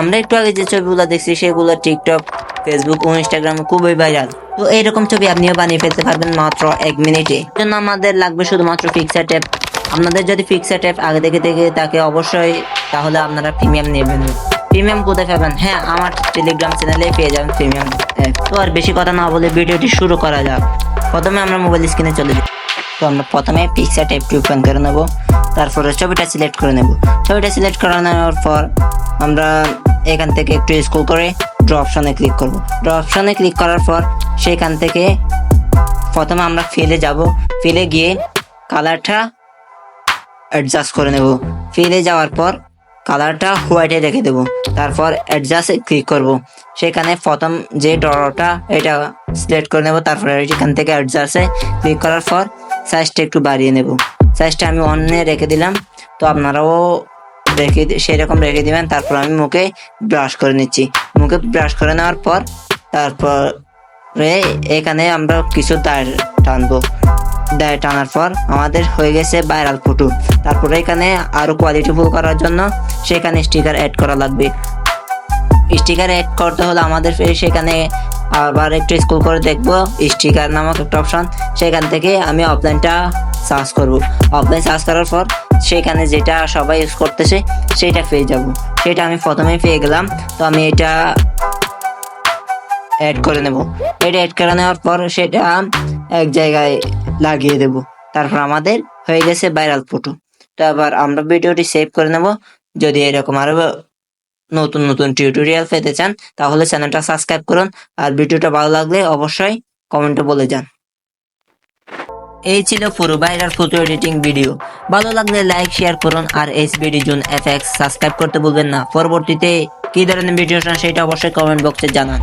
আমরা একটু আগে যে ছবিগুলো দেখছি, সেগুলো টিকটক ফেসবুক ও ইনস্টাগ্রামে খুবই ভাইরাল তো এইরকম ছবি আপনিও বানিয়ে ফেলতে পারবেন মাত্র এক মিনিটে। জন্য আমাদের লাগবে শুধুমাত্র পিকচার ট্যাপ আপনাদের যদি পিকচার ট্যাপ আগে থেকে থেকে তাকে অবশ্যই তাহলে আপনারা প্রিমিয়াম নেবেন। প্রিমিয়াম কোথায় পাবেন? হ্যাঁ আমার টেলিগ্রাম চ্যানেলে পেয়ে যাবেন প্রিমিয়াম তো আর বেশি কথা না বলে ভিডিওটি শুরু করা যাক। প্রথমে আমরা মোবাইল স্ক্রিনে চলে যাই। তো আমরা প্রথমে পিকচার টাইপটি ওপেন করে নেব। তারপরে ছবিটা সিলেক্ট করে নেব। ছবিটা সিলেক্ট করে নেওয়ার পর আমরা এখান থেকে একটু স্কুল করে ড্র অপশনে ক্লিক করব। ড্র অপশনে ক্লিক করার পর সেখান থেকে প্রথমে আমরা ফিলে যাব। ফিলে গিয়ে কালারটা অ্যাডজাস্ট করে নেব। ফিলে যাওয়ার পর কালারটা হোয়াইটে রেখে দেব। তারপর অ্যাডজাস্টে ক্লিক করব। সেখানে প্রথম যে ডরটা এটা সিলেক্ট করে নেব। তারপরে এখান থেকে অ্যাডজাস্টে ক্লিক করার পর সাইজটা একটু বাড়িয়ে নেব। সাইজটা আমি অন্যে রেখে দিলাম। তো আপনারাও রেখে সেরকম রেখে দিবেন, তারপর আমি মুখে ব্রাশ করে নিচ্ছি। মুখে ব্রাশ করে নেওয়ার পর, তারপরে এখানে আমরা কিছু দায় টানবো। দায় টানার পর আমাদের হয়ে গেছে ভাইরাল ফটো তারপরে এখানে আরও কোয়ালিটি ফুল করার জন্য সেখানে স্টিকার অ্যাড করা লাগবে। স্টিকার অ্যাড করতে হলে আমাদের সেখানে আবার একটু স্কুল করে দেখব স্টিকার নামক একটা অপশন সেখান থেকে আমি অফলাইনটা সার্চ করব। অফলাইন সার্চ করার পর সেখানে যেটা সবাই ইউজ করতেছে, সেটা পেয়ে যাব। সেটা আমি প্রথমে পেয়ে গেলাম, তো আমি এটা অ্যাড করে নেব। এটা অ্যাড করে নেওয়ার পর সেটা এক জায়গায় লাগিয়ে দেব। তারপর আমাদের হয়ে গেছে ভাইরাল ফটো তো আবার আমরা ভিডিওটি সেভ করে নেব। যদি এরকম আরও নতুন নতুন টিউটোরিয়াল পেতে চান, তাহলে চ্যানেলটা সাবস্ক্রাইব করুন। আর ভিডিওটা ভালো লাগলে অবশ্যই কমেন্টে বলে যান। এই ছিল পুরো ভাইরাল ফটো এডিটিং ভিডিও ভালো লাগলে লাইক শেয়ার করুন আর এস বিডি জুন এফ সাবস্ক্রাইব করতে ভুলবেন না। পরবর্তীতে কি ধরনের ভিডিও সেটা অবশ্যই কমেন্ট বক্সে জানান।